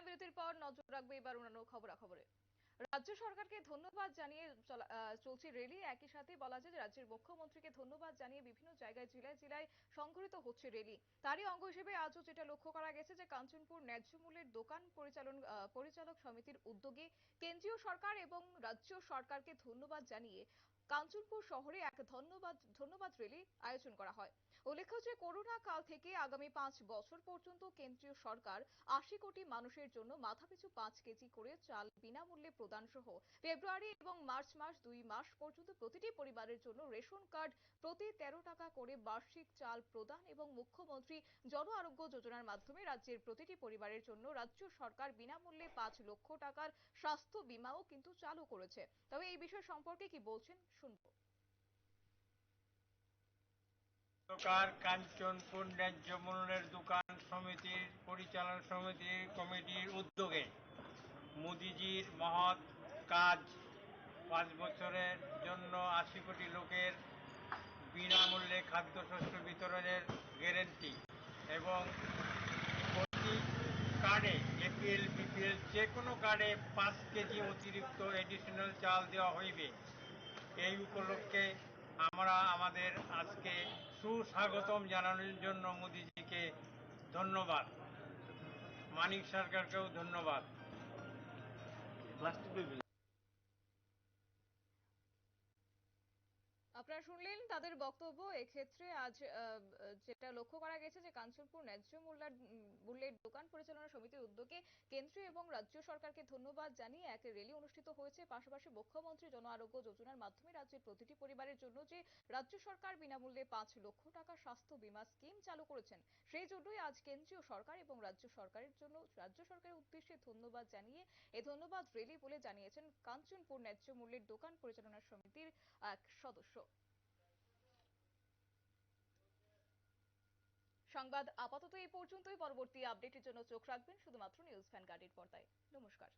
বিরাম বিরতির পর নজর রাখবে এবার অন্যান্য খবরাখবরে। রাজ্য সরকারকে ধন্যবাদ জানিয়ে চলছে র্যালি একই সাথে বলা যায় রাজ্যের মুখ্যমন্ত্রীকে ধন্যবাদ জানিয়ে বিভিন্ন জায়গায় জেলায় জেলায় সংঘটিত হচ্ছে র্যালি তারই অঙ্গ হিসেবে আজও যেটা লক্ষ্য করা গেছে যে কাঞ্চনপুর ন্যায্য মূল্যের দোকান পরিচালন পরিচালক সমিতির উদ্যোগে কেন্দ্রীয় সরকার এবং রাজ্য সরকারকে ধন্যবাদ জানিয়ে কাঞ্চনপুর শহরে এক ধন্যবাদ ধন্যবাদ র্যালি আয়োজন করা হয়। উল্লেখ্য যে, করোনা কাল থেকে আগামী পাঁচ বছর পর্যন্ত কেন্দ্রীয় সরকার আশি কোটি মানুষের জন্য মাথাপিছু পাঁচ কেজি করে চাল বিনামূল্যে প্রদান সহ ফেব্রুয়ারি এবং মার্চ মাস দুই মাস পর্যন্ত প্রতিটি পরিবারের জন্য রেশন কার্ড প্রতি তেরো টাকা করে বার্ষিক চাল প্রদান এবং মুখ্যমন্ত্রী জন আরোগ্য যোজনার মাধ্যমে রাজ্যের প্রতিটি পরিবারের জন্য রাজ্য সরকার বিনামূল্যে পাঁচ লক্ষ টাকার স্বাস্থ্য বিমাও কিন্তু চালু করেছে। তবে এই বিষয় সম্পর্কে কি বলছেন শুনব। সরকার কাঞ্চনপুর ন্যায্য মূল্যের দোকান সমিতির পরিচালনা সমিতির কমিটির উদ্যোগে মোদিজির মহৎ কাজ পাঁচ বছরের জন্য আশি কোটি লোকের বিনামূল্যে খাদ্যশস্য বিতরণের গ্যারেন্টি এবং প্রতি কার্ডে এপিএল বিপিএল যে কোনো কার্ডে পাঁচ কেজি অতিরিক্ত এডিশনাল চাল দেওয়া হইবে। এই উপলক্ষে আমরা আমাদের আজকে সুস্বাগতম জানানোর জন্য মোদিজিকে ধন্যবাদ। মানিক সরকারকেও ধন্যবাদ। আপনারা শুনলেন তাদের বক্তব্য। এক্ষেত্রে আজ যেটা লক্ষ্য করা গেছে যে কাঞ্চনপুর ন্যায্য মূল্যার, মূল্যের দোকান পরিচালনা সমিতির উদ্যোগে কেন্দ্রীয় এবং রাজ্য সরকারকে ধন্যবাদ জানিয়ে এক র্যালি অনুষ্ঠিত হয়েছে। পাশাপাশি মুখ্যমন্ত্রী জন আরোগ্য যোজনার মাধ্যমে রাজ্যের প্রতিটি পরিবারের জন্য যে রাজ্য সরকার বিনামূল্যে পাঁচ লক্ষ টাকা স্বাস্থ্য বীমা স্কিম চালু করেছেন, সেই জন্যই আজ কেন্দ্রীয় সরকার এবং রাজ্য সরকারের জন্য, রাজ্য সরকারের উদ্দেশ্যে ধন্যবাদ জানিয়ে এ ধন্যবাদ র্যালি বলে জানিয়েছেন কাঞ্চনপুর ন্যায্য মূল্যের দোকান পরিচালনা সমিতির এক সদস্য। সংবাদ আপাতত এই পর্যন্তই। পরবর্তী আপডেটের জন্য চোখ রাখবেন শুধুমাত্র নিউজ ভ্যানগার্ডের পর্দায়। নমস্কার।